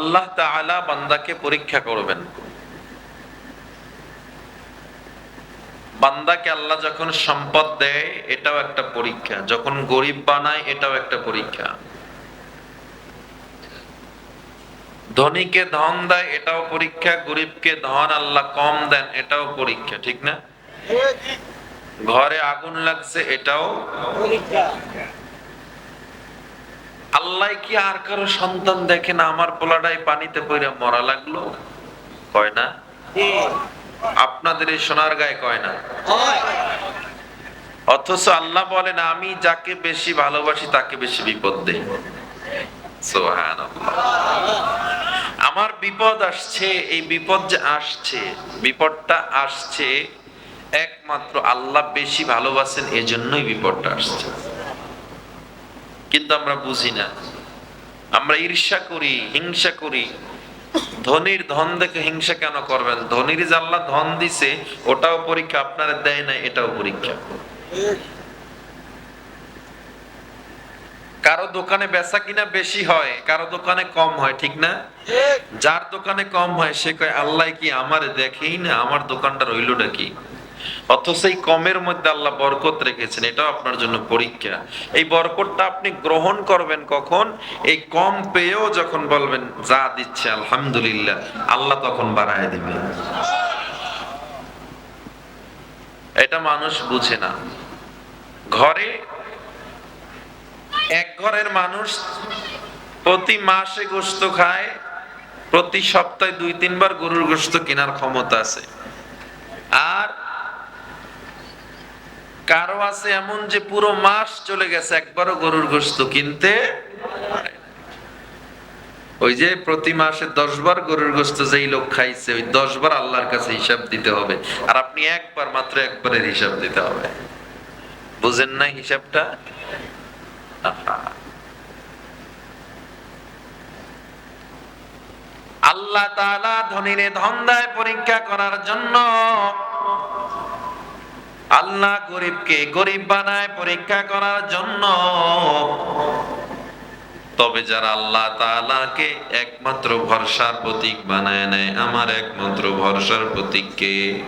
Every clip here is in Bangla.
আল্লাহ তাআলা বান্দাকে পরীক্ষা করবেন। বান্দাকে আল্লাহ যখন সম্পদ দেয়, এটাও একটা পরীক্ষা। যখন গরিব বানায়, এটাও একটা পরীক্ষা। ধনীকে ধন দেয়, এটাও পরীক্ষা। গরিবকে ধন আল্লাহ কম দেন, এটাও পরীক্ষা, ঠিক না? ঘরে আগুন লাগছে, এটাও আল্লাহ কি আর কারও সন্তান দেখে না আমার পোলাটাই পানিতে পড়ে মরা লাগল? কয় না? আপনাদের এই সোনার গায়ে কয় না? অথচ আল্লাহ বলেন, আমি যাকে বেশি ভালোবাসি তাকে বেশি বিপদ দেই। আমার বিপদ আসছে, এই বিপদ যে আসছে, বিপদটা আসছে একমাত্র আল্লাহ বেশি ভালোবাসেন, এজন্যই বিপদটা আসছে। কিন্তু আমরা বুঝি না। আমরা ঈর্ষা করি, হিংসা করি। ধনির ধন দেখে হিংসা কেন করবেন? ধনির আল্লাহ ধন দিছে, ওটাও পরীক্ষা আপনারা দেয় না এটাও পরীক্ষা। কারও দোকানে বেচা কিনা বেশি হয়, কারও দোকানে কম হয়, ঠিক না? যার দোকানে কম হয়, সে কয়, আল্লাহ কি আমার দেখেই না? আমার দোকানটা রইলটা কি? অথচ এই কমের মধ্যে আল্লাহ বরকত রেখেছেন, এটাও আপনার জন্য পরীক্ষা। এই বরকতটা আপনি গ্রহণ করবেন কখন? এই কম পেয়েও যখন বলবেন, যা দিচ্ছে, আলহামদুলিল্লাহ, আল্লাহ তখন বাড়ায় দিবে। এটা মানুষ বুঝে না। ঘরে এক ঘরের মানুষ প্রতি মাসে গোস্ত খায়, প্রতি সপ্তাহে দুই তিনবার গরুর গোস্ত কেনার ক্ষমতা আছে। আর কারও আছে এমন যে পুরো মাস চলে গেছে, একবারও গরুর গোস্ত কিনতে ওই যে প্রতি মাসে দশ বার গরুর গোস্ত যেই লোক খাইছে, ওই দশ বার আল্লাহর কাছে হিসাব দিতে হবে। আর আপনি একবার, মাত্র একবারের হিসাব দিতে হবে। বুঝেন না হিসাবটা? আল্লাহ তাআলা ধনীরে ধন দেয় পরীক্ষা করার জন্য আল্লাহ গরিবকে গরিব বানায় পরীক্ষা করার জন্য। তবে যারা আল্লাহ তাআলাকে একমাত্র ভরসার প্রতীক বানায় নেয়, আমার একমাত্র ভরসার প্রতীক কে?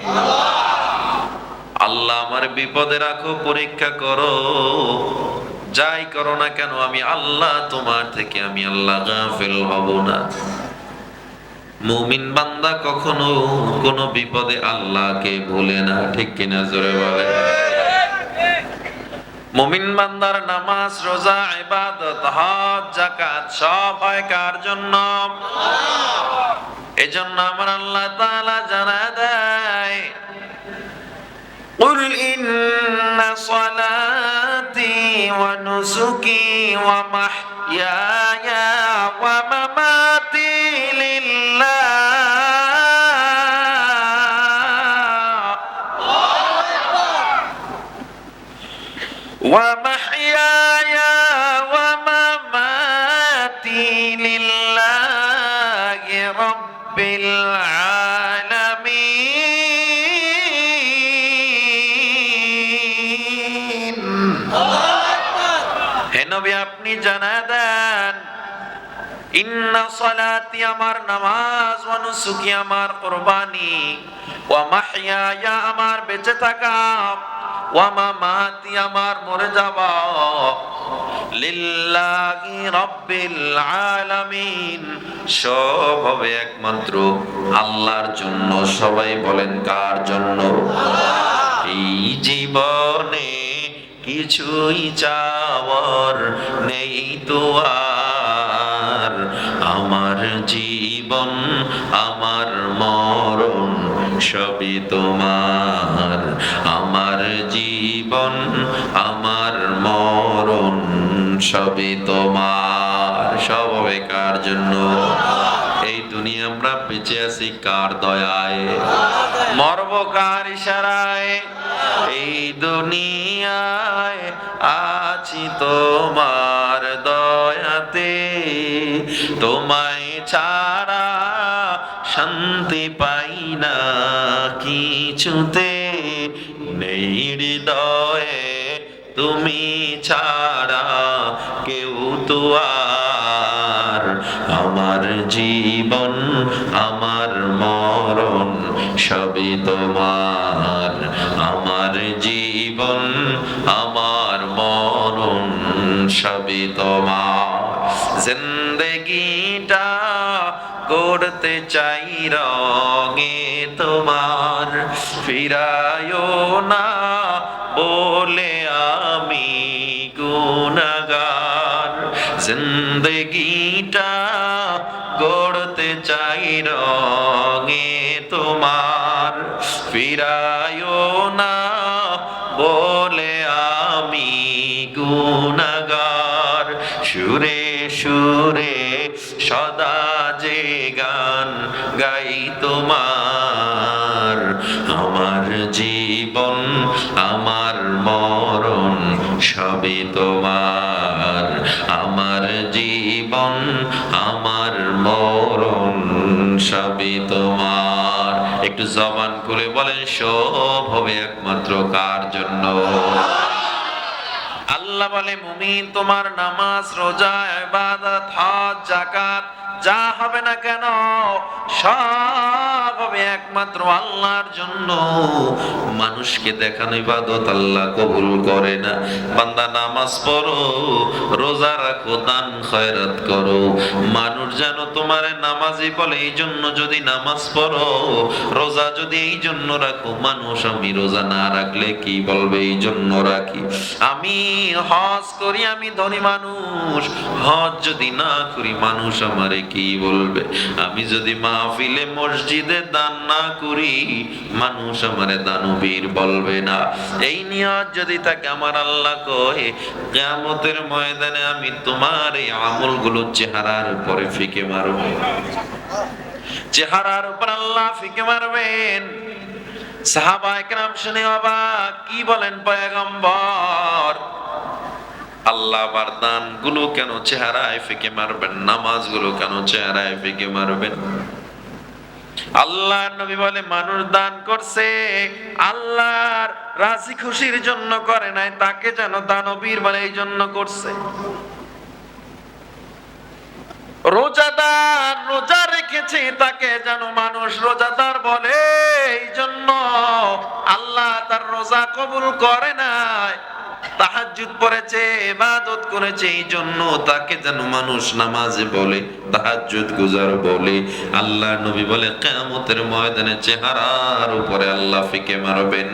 আল্লাহ আমার বিপদে রাখো, পরীক্ষা করো। যাই করো না কেন, আমি আল্লাহ, তোমার থেকে আমি আল্লাহ গাফেল হব না। মুমিন বান্দা কখনো কোনো বিপদে আল্লাহকে ভুলে না ঠিক কিনা জোরে বলে মুমিন বান্দার নামাজ রোজা ইবাদত হজ যাকাত সব হয় কার জন্য এজন্য আমার আল্লাহ তাআলা জানা দেয় قل إن صلاتي ونسكي ومحياي ومماتي ومحياي ومماتي لله رب العالمين হে নবী আপনি জানা দেন ইন্না সালাতি আমার নামাজ ওয়া নুসুকি আমার কুরবানি ওয়া মাহইয়ায়া আমার বেঁচে থাকা আমার মরে আলামিন। সব একমাত্র আল্লাহর জন্য। সবাই বলেন, কার জন্য? এই জীবনে কিছুই চাওয়ার নেই তো আর। আমার জীবন, আমার মরণ সবই তোমার। আমার জীবন আমার মরণ সবই তোমার। সব কার জন্য? এই দুনিয়া আমরা বেঁচে আছি কার দয়ায়? মরব কার ইশারায়? এই দুনিয়ায় আছি তোমার দয়াতে। তোমায় ছাড়া শান্তি পাই না কিছুতে। ছাড়া কেউ তো আর। আমার জীবন, আমার মরণ সবই তোমার। আমার জীবন, আমার মরণ সবই তোমার। জিন্দগিটা করতে চাই রঙে তোমার। ফিরায়ো না বলে আমি গুনাগার জিন্দগিটা গড়তে চাই রঙে তোমার। ফিরায়ো না বলে আমি গুনাগার সুরে সুরে সদা যে গান গাই তোমার। আমার আমার জীবন, আমার মরণ সবই তোমার। আমার জীবন, আমার মরণ সবই তোমার। একটু জবান করে বলেন, সব হবে একমাত্র কার জন্য? আল্লাহ বলে, মুমিন তোমার নামাজ, রোজা, ইবাদত, হজ, যাকাত যা হবে না কেন, সব হবে একমাত্র আল্লাহর জন্য। মানুষকে দেখানো ইবাদত আল্লাহ কবুল করে না। বান্দা, নামাজ পড়ো, রোজা রাখো, দান, খয়রাত করো। মানুষ যেন তোমার নামাজি বলে এই জন্য যদি নামাজ পড়ো, রোজা যদি এই জন্য রাখো, মানুষ আমি রোজা না রাখলে কি বলবে এই জন্য রাখি। আমি হজ করি, আমি ধনী মানুষ। হজ যদি না করি, মানুষ আমারে কি বলবে? আমি যদি মাহফিলে মসজিদে দান না করি, মানুষ আমারে দানবীর বলবে না। এই নিয়ত যদি তাকে আমার আল্লাহ কয়ে, কিয়ামতের ময়দানে আমি তোমার এই আমলগুলো চেহারার উপরে ফিকে মারবো। চেহারার উপর আল্লাহ ফিকে মারবেন। সাহাবা শুনে অবাক, কি বলেন পয়গম্বর? আল্লাহ আবার দানগুলো কেন চেহারায় ফিকে মারবেন? নামাজগুলো কেন চেহারায় ফিকে মারবেন? আল্লাহ নবী বলে, মানুষ দান করছে, আল্লাহর রাজি খুশির জন্য করে নাই, তাকে যেন দানবীর বলে এই জন্য করছে। রোজাদার রোজা রেখেছে, তাকে যেন মানুষ রোজাদার বলে, এই জন্য আল্লাহ তার রোজা কবুল করে নাই তাহাজ্জুদ পড়েছে, ইবাদত করেছে এই জন্য তাকে যেন মানুষ নামাজে বলে, তাহাজ্জুদ গুজার বলে। আল্লাহ নবী বলে, কিয়ামতের ময়দানে চেহারার উপরে আল্লাহ ফিকে মারবেন।